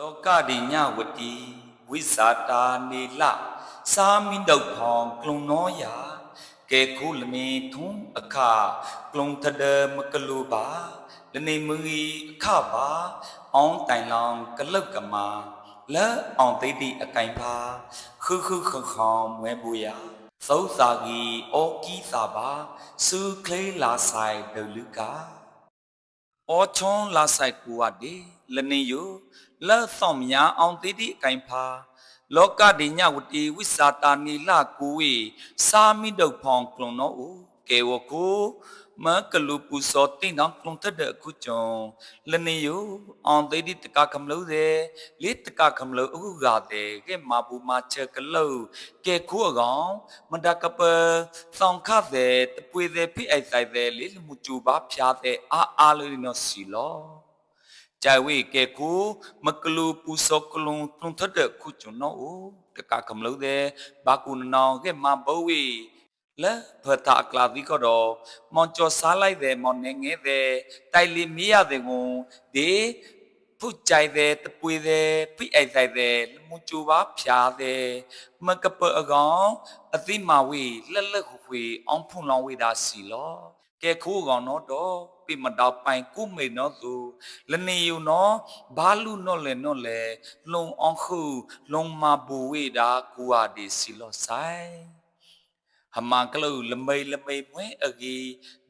လောကဒီညဝတီဝိဇာတာနေလစာမိတုတ်ဖောင်ကလုံနောယာကဲခုလမီထုံအခါကလုံထဒမကလူပါလနေမူဤအခပါအောင်တိုင်လောင်ကလုတ်ကမာလဲအောင်သိတိအကင်ဖာခึခึခခေါင်မွဲဘူယာသောစာကီအောကီစာပါစုကလေးလာဆိုင်ဒလူကာ အောချွန်လာဆိုင်ကူဝဒီလနေယလဲဆောင်မြာအောင်တိတိအကင်ဖာလောကဒီညဝတီဝိစာတာနီလာကူဝေစာမိဒုတ်ဖောင်ကလုံနောဦးကေဝကူ မကလူပူစောတင်းတောင်ကလုံတက်တဲ့အခုကြုံလနေယအောင်တိတိတကကမလို့တဲ့လေးတကကမလို့အခုကတဲ့ကဲမဘူမချက်ကလို့ကဲခုအကောင်မတကပဆောင်ခတဲ့တပွေတဲ့ဖိအိုက်ဆိုင်တဲ့လေးလူမှုကျူပါဖျားတဲ့အာအာလေးနော်စီလောကြိုင်ဝေကေကူမကလူပူစောကလုံတုံထတဲ့ခုချွန်နောတကကမလို့တဲ့ဘာကူနောင်ကဲမဘဝေ လဲဖတာကလာဒီကတော့မွန်ကျော်စားလိုက်တယ်မွန်နေငဲတဲ့တိုင်လီမီရတဲ့ကိုဒီဖုတ်ကြိုက်တဲ့တပွေတဲ့ဖိအိုက်ဆိုင်တဲ့လူမှုကျူပါဖြာတဲ့မကပအကောင်အသိမဝေလက်လက်ခွေအောင်ဖုန်လောင်ဝေတာစီလောကဲခိုးကောင်တော့တော့ပြမတော့ပိုင်ကုမိန်တော့သူလနေယူနော်ဘာလူနော်လေနော်လေလုံအောင်ခုလုံမဘူဝေတာကူဟာဒီစီလောဆိုင် ဟမန်ကလုလမိတ်လမိတ်မွဲအကီ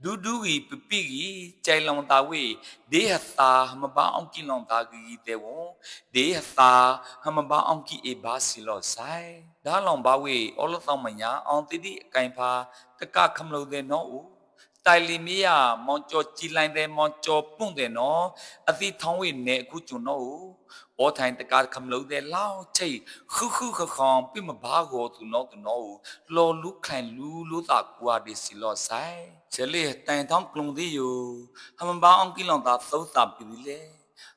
ဒူဒူဂီပပိဂီကြိုင်လောင်တာဝေဒေဟသာဟမဘာအောင်ကိလောင်တာဂီတေဝံဒေဟသာဟမဘာအောင်ကိအေဘာစီလောဆိုင်ဒါလောင်ဘာဝေအောလသောမညာအောင်တိတိအကင်ဖာတကခမလို့တဲ့နော်ဦး တိုင်လီမီယာမောင်ကျော်ကြည်လိုင်းတဲ့မောင်ကျော်ပွန့်တဲ့နော်အသီထောင်းဝိနဲ့အခုကျွန်တော်ဩထိုင်တကားခမလို့တဲ့လောက်ချိတ်ခူးခူးခခေါင်ပြမဘာကိုသူနော်သူနော်လော်လူခိုင်လူလူတာကွာဒီစီလော့ဆိုင်ကျလေတိုင်ထောင်းကလုံဒီယိုဟမဘာအောင်ကိလောင်တာသုံးတာပြီလေ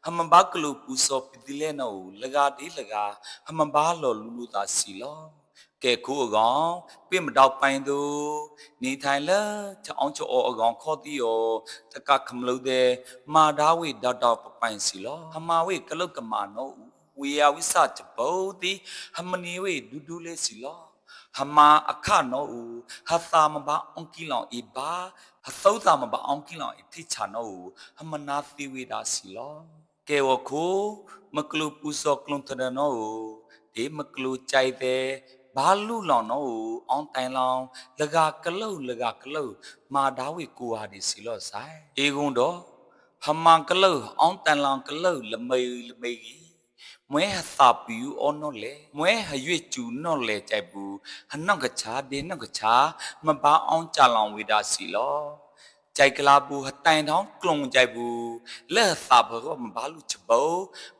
ဟမဘာကလူပူစောပြီလေနော်လကာဒီလ ကာဟမဘာလော်လူလူတာစီလော့ကဲခုအကောင်ပြမတော့ပိုင်သူနေထိုင်လဲချောင်းချောအကောင်ခေါ်တီယောတကခမလို့တဲ့မာဒါဝိဒေါက်တာပပိုင်စီလောဟမာဝိကလုတ်ကမာနောဝေယဝိစချဘောတိဟမနီဝိဒူဒူလေးစီလောဟမာအခနောဟသာမဘာအုန်ကီလောင်ဤဘာဟသောသာမဘာအုန်ကီလောင်ဤတိချာနောဟမနာသီဝိဒါစီလောကဲဝခုမကလူပူစောကလွန်တရနောဒီမကလူကြိုက်တဲ့ ဘာလူလောင်နော်အောင်တိုင်လောင်လကကလုတ်လကကလုတ်မာဒါဝေကိုဟာဒီစီလော့ဆိုင်အေကုံတော့ဟမန်ကလုတ်အောင်တိုင်လောင်ကလုတ်လမေလမေကြီးမွဲဟသာပီယူအောနော်လေမွဲဟရွေကျူနော်လေကြိုက်ဘူးဟနောက်ကချာဒီနောက်ကချာမပါအောင်ကြလောင်ဝေတာစီလော ကြိုက်ကလာဘူးဟတိုင်တောင်းကလုံကြိုက်ဘူးလက်သာဘောမဘာလူချဘော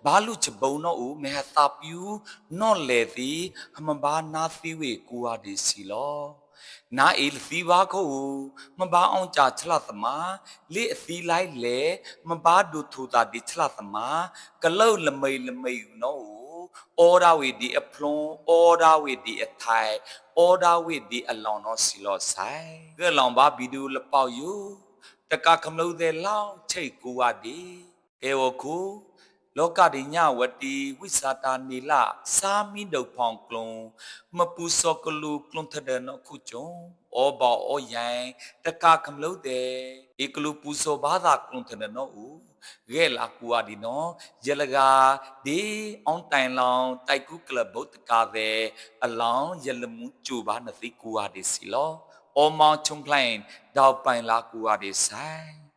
ဘာလူချဘုံတော့ဦးမဲဟသာပြူနော့လေသည်ဟမဘာနာသီဝေကူဟာဒီစီလောနာအေလသီဘာကိုမဘာအောင်ကြချလသမာလေအသီလိုက်လေမဘာဒုထူတာဒီချလသမာကလုတ်လမိတ်လမိတ်နော် အော်ဒါဝေဒီအဖလွန်အော်ဒါဝေဒီအထိုင်အော်ဒါဝေဒီအလောင်တော့စီလောဆိုင်ကဲလောင်ပါဗီဒီယိုလပေါက်ယူတကခမလို့တဲ့လောင်ချိတ်ကူဝဒီကေဝခု လောကဒီညဝတီဝိစာတာနီလာစာမိဒုတ်ဖောင်ကလုံမပူစောကလူကလုံထတဲ့နော်ခုကြုံဩဘောဩယိုင်တကခမလို့တဲ့ဧကလူပူစောဘာသာကလုံထတဲ့နော်ဦးရဲလာကူဝဒီနော်ရလကဒီအောင်တိုင်လောင်တိုက်ကူကလဘုတ်တကားတဲ့အလောင်းရလမှုကျူပါနသိကူဝဒီစီလောအောမောင်ချုံကလိုင်းတောက်ပိုင်လာကူဝဒီဆိုင်